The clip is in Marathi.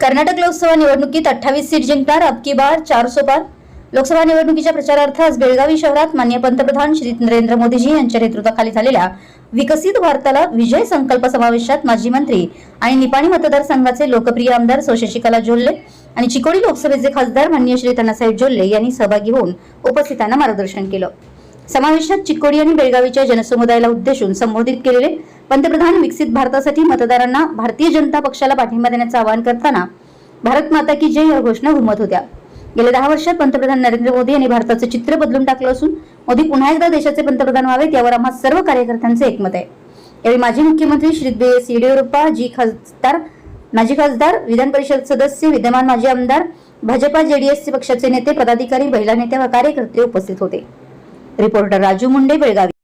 कर्नाटक लोकसभा निवडणुकीत अठ्ठावीस सीट जिंकणार अब की बार चार सो पार. लोकसभा निवडणुकीच्या प्रचारार्थ आज बेळगावी शहरात मान्य पंतप्रधान श्री नरेंद्र मोदीजी यांच्या नेतृत्वाखाली झालेल्या विकसित भारताला विजय संकल्प समावेशात माजी मंत्री आणि निपाणी मतदारसंघाचे लोकप्रिय आमदार शशिकला जोल्ले आणि चिकोडी लोकसभेचे खासदार मान्य श्री तनासाहेब जोल्ले यांनी सहभागी होऊन उपस्थितांना मार्गदर्शन केलं. समावेशात चिकोडी आणि बेळगावीच्या जनसमुदायाला उद्देशून संबोधित केलेले पंतप्रधान विकसित भारतासाठी मतदारांना भारतीय जनता पक्षाला पाठिंबा देण्याचं आवाहन करताना भारत माता की जय या घोषणा घुमत होत्या. गेल्या दहा वर्षात पंतप्रधान नरेंद्र मोदी यांनी भारताचं चित्र बदलून टाकलं असून मोदी पुन्हा एकदा देशाचे पंतप्रधान व्हावेत यावर आम्हा सर्व कार्यकर्त्यांचे एकमत आहे. यावेळी माजी मुख्यमंत्री श्री बी एस येडियुरप्पा जी खासदार माजी खासदार विधान परिषद सदस्य विद्यमान माजी आमदार भाजपा जेडीएसचे पक्षाचे नेते पदाधिकारी महिला नेत्या व कार्यकर्ते उपस्थित होते. रिपोर्टर राजू मुंडे बेळगावी.